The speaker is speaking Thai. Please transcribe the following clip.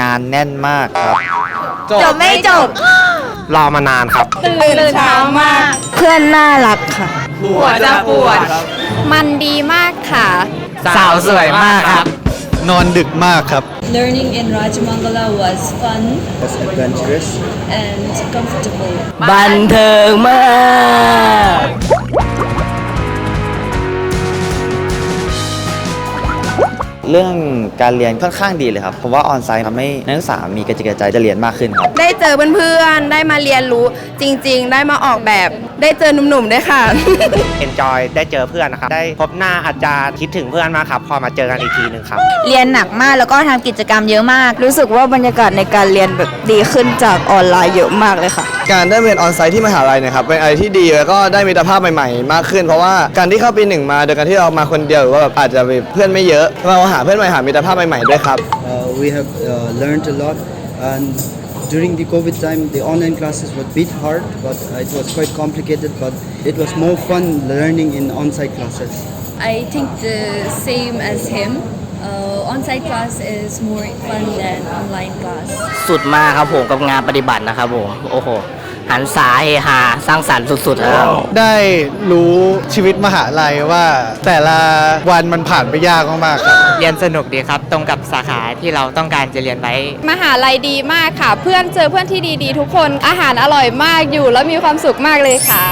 งานแน่นมากครับ จบไม่จบ รอมานานครับ ตื่นเช้ามาก เพื่อนน่ารักค่ะ หัวจะปวด มันดีมากค่ะ สาวสวยมากครับ นอนดึกมากครับ Learning in Rajamangala was fun was adventurous. and comfortable. บันเทิงมาก เรื่องการเรียนค่อนข้างดีเลยครับ เพราะว่าออนไซต์ทำให้นักศึกษามีกระจิตกระใจจะเรียนมากขึ้นครับ ได้เจอเพื่อนๆ ได้มาเรียนรู้จริง ๆ ได้มาออกแบบ ได้เจอหนุ่มๆด้วยค่ะ enjoy ได้เจอเพื่อนนะครับ ได้พบหน้าอาจารย์คิดถึงเพื่อนมากครับ พอมาเจอกันอีกทีหนึ่งครับ เรียนหนักมากแล้วก็ทำกิจกรรมเยอะมาก รู้สึกว่าบรรยากาศในการเรียนแบบดีขึ้นจากออนไลน์เยอะมากเลยค่ะ การได้เรียนออนไซต์ที่มหาลัยเนะครับเป็นอะไรที่ดีแล้วก็ได้มิตรภาพใหม่ๆ มากขึ้น เพราะว่าการที่เข้าปีหนึ่งมาโดยการที่เรามาคนเดียวหรือว่าแบบอาจจะมีเพื่อนไม่เยอะเราหาเพื่อนใหม่หามิตรภาพใหม่ๆด้วยครับ Uh, we have uh, learned a lot, and during the COVID time, the online classes were a bit hard, but uh, it was quite complicated. But it was more fun learning in on-site classes. I think the same as him. Uh, on-site class is more fun than online class. สุดมากครับผมกับงานปฏิบัตินะครับผม โอ้โห หันษาเฮฮาสร้างสรรค์สุดๆครับได้รู้ชีวิตมหาลัยว่า แต่ละวันมันผ่านไปยากมากๆครับเรียนสนุกดีครับ ตรงกับสาขาที่เราต้องการจะเรียนไว้ มหาลัยดีมากค่ะ เพื่อนเจอเพื่อนที่ดีๆ ทุกคนอาหารอร่อยมากอยู่ แล้วมีความสุขมากเลยค่ะ